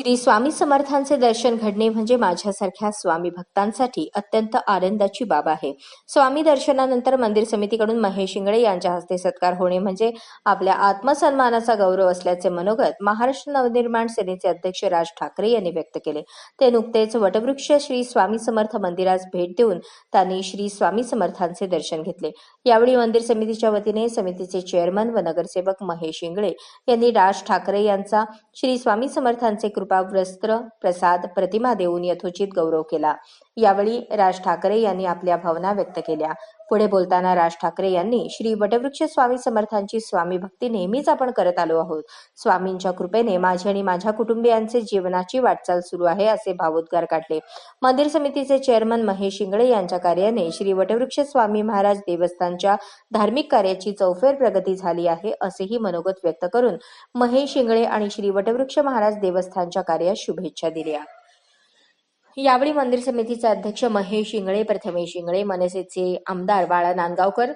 श्री स्वामी समर्थांचे दर्शन घडणे म्हणजे माझ्यासारख्या स्वामी भक्तांसाठी अत्यंत आनंदाची बाब आहे. स्वामी दर्शनानंतर मंदिर समितीकडून महेश इंगळे यांच्या हस्ते सत्कार होणे म्हणजे आपल्या आत्मसन्मानाचा गौरव असल्याचे मनोगत महाराष्ट्र नवनिर्माण सेनेचे अध्यक्ष राज ठाकरे यांनी व्यक्त केले. ते नुकतेच वटवृक्ष श्री स्वामी समर्थ मंदिरास भेट देऊन त्यांनी श्री स्वामी समर्थांचे दर्शन घेतले. यावेळी मंदिर समितीच्या वतीने समितीचे चेअरमन व नगरसेवक महेश इंगळे यांनी राज ठाकरे यांचा श्री स्वामी समर्थांचे कृपा वस्त्र प्रसाद प्रतिमा देऊन यथोचित गौरव केला. यावेळी राज ठाकरे यांनी आपल्या भावना व्यक्त केल्या. पुढे बोलताना राज ठाकरे यांनी श्री वटवृक्ष स्वामी समर्थांची स्वामी भक्ती नेहमीच आपण करत आलो आहोत. स्वामींच्या कृपेने माझे आणि माझ्या कुटुंबियांचे जीवनाची वाटचाल सुरू आहे असे भावोद्गार काढले. मंदिर समितीचे चेअरमन महेश शिंगळे यांच्या कार्याने श्री वटवृक्ष स्वामी महाराज देवस्थानच्या धार्मिक कार्याची चौफेर प्रगती झाली आहे असेही मनोगत व्यक्त करून महेश शिंगळे आणि श्री वटवृक्ष महाराज देवस्थानच्या कार्यास शुभेच्छा दिल्या. यावेळी मंदिर समितीचे अध्यक्ष महेश इंगळे प्रथमेश इंगळे मनसेचे आमदार बाळा नांदगावकर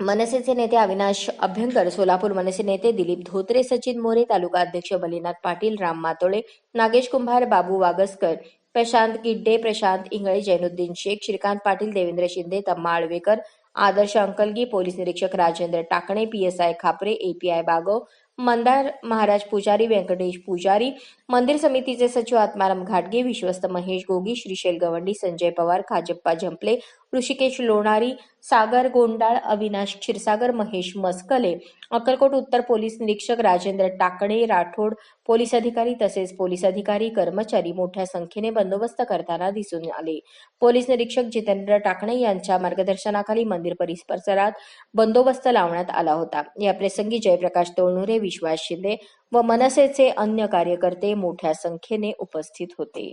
मनसेचे नेते अविनाश अभ्यंकर सोलापूर मनसे नेते दिलीप धोत्रे सचिन मोरे तालुका अध्यक्ष बलिनाथ पाटील राम मातोळे नागेश कुंभार बाबू वागसकर प्रशांत गिड्डे प्रशांत इंगळे जैनुद्दीन शेख श्रीकांत पाटील देवेंद्र शिंदे तम्मा आळवेकर आदर्श अंकलगी पोलीस निरीक्षक राजेंद्र टाकणे पीएसआय खापरे एपीआय बागो मंदार महाराज पुजारी व्यंकटेश पुजारी मंदिर समितीचे सचिव आत्माराम घाटगे विश्वस्त महेश गोगी श्रीशैल गवंडी संजय पवार खाजप्पा झंपले ऋषिकेश लोणारी सागर गोंडाळ अविनाश क्षीरसागर महेश मस्कले अक्कलकोट उत्तर पोलीस निरीक्षक राजेंद्र टाकणे राठोड पोलीस अधिकारी तसेच पोलीस अधिकारी कर्मचारी मोठ्या संख्येने बंदोबस्त करताना दिसून आले. पोलीस निरीक्षक जितेंद्र टाकणे यांच्या मार्गदर्शनाखाली मंदिर परिसरात बंदोबस्त लावण्यात आला होता. या प्रसंगी जयप्रकाश तोळनुरे विश्वास शिंदे व मनसेचे अन्य कार्यकर्ते मोठ्या संख्येने उपस्थित होते.